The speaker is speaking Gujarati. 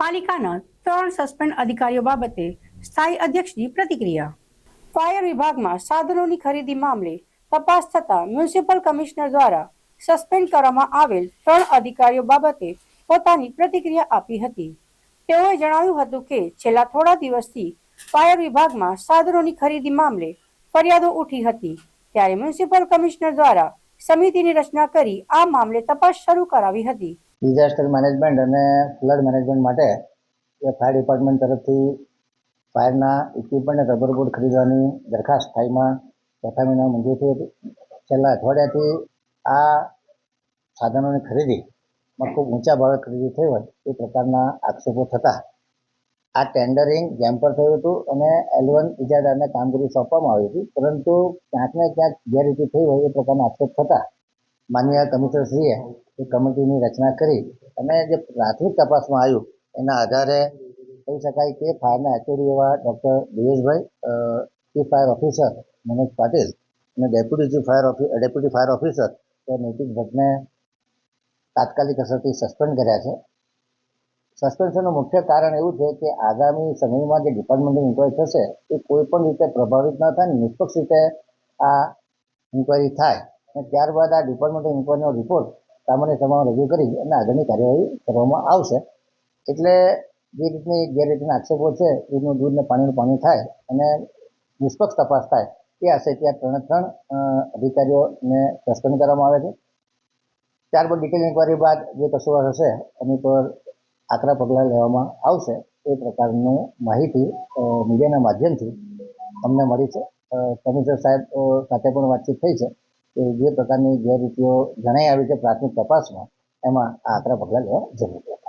પાલિકાના ત્રણ સસ્પેન્ડ અધિકારીઓ બાબતે સ્થાયી અધ્યક્ષની પ્રતિક્રિયા. ફાયર વિભાગમાં સાધનોની ખરીદી મામલે તપાસ થતા મ્યુનિસિપલ કમિશનર દ્વારા સસ્પેન્ડ કરવામાં આવેલ ત્રણ અધિકારીઓ બાબતે પોતાની પ્રતિક્રિયા આપી હતી. તેઓએ જણાવ્યું હતું કે છેલ્લા થોડા દિવસથી ફાયર વિભાગમાં સાધનોની ખરીદી મામલે ફરિયાદો ઉઠી હતી. ત્યારે મ્યુનિસિપલ કમિશનર દ્વારા સમિતિની રચના કરી આ મામલે તપાસ શરૂ કરાવી હતી. ડિઝાસ્ટર મેનેજમેન્ટ અને ફ્લડ મેનેજમેન્ટ માટે એ ફાયર ડિપાર્ટમેન્ટ તરફથી ફાયરના ઇક્વિપમેન્ટ અને રબર બોર્ડ ખરીદવાની દરખાસ્ત થાયમાં ચોથા મહિના મંજૂર થઈ હતી. છેલ્લા અઠવાડિયાથી આ સાધનોની ખરીદીમાં ખૂબ ઊંચા ભાવે ખરીદી થઈ હોય એ પ્રકારના આક્ષેપો થતા આ ટેન્ડરિંગ જેમ પર થયું હતું અને એલવન ઇજાદારને કામગીરી સોંપવામાં આવી હતી, પરંતુ ક્યાંક ને ક્યાંક ગેરરીતિ થઈ હોય એ પ્રકારના આક્ષેપ થતા માનનીય કમિશનરશ્રીએ એ કમિટીની રચના કરી અને જે પ્રાથમિક તપાસમાં આવ્યું, એના આધારે કહી શકાય કે ફાયરના એચઓડી એવા doctor દિવેશભાઈ chief fire officer Manoj Patil અને deputy chief fire office deputy fire officer તો નૈતિક ભટ્ટને તાત્કાલિક અસરથી સસ્પેન્ડ કર્યા છે. સસ્પેન્શનનું મુખ્ય કારણ એવું છે કે આગામી સમયમાં જે ડિપાર્ટમેન્ટલ ઇન્કવાયરી થશે એ કોઈ પણ રીતે પ્રભાવિત ન થાય નિષ્પક્ષ રીતે આ ઇન્કવાયરી થાય. અને ત્યારબાદ આ ડિપાર્ટમેન્ટ ઇન્કવાયરીનો રિપોર્ટ સામાન્ય સભામાં રજૂ કરી અને આગળની કાર્યવાહી કરવામાં આવશે. એટલે જે રીતની ગેરરીતિના આક્ષેપો છે, એનું દૂધને પાણીનું પાણી થાય અને નિષ્પક્ષ તપાસ થાય, એ હશે ત્યાં ત્રણે ત્રણ અધિકારીઓને સસ્પેન્ડ કરવામાં આવે છે. ત્યારબાદ ડિટેલ ઇન્કવાયરી બાદ જે કસુવાર હશે, એની પર આકરા પગલાં લેવામાં આવશે. એ પ્રકારનું માહિતી મીડિયાના માધ્યમથી અમને મળી છે. કમિશનર સાહેબ સાથે પણ વાતચીત થઈ છે. કે જે પ્રકારની ગેરરીતિઓ જણાઈ આવી છે પ્રાથમિક તપાસમાં, એમાં આ આકરા પગલાં લેવા જરૂર છે.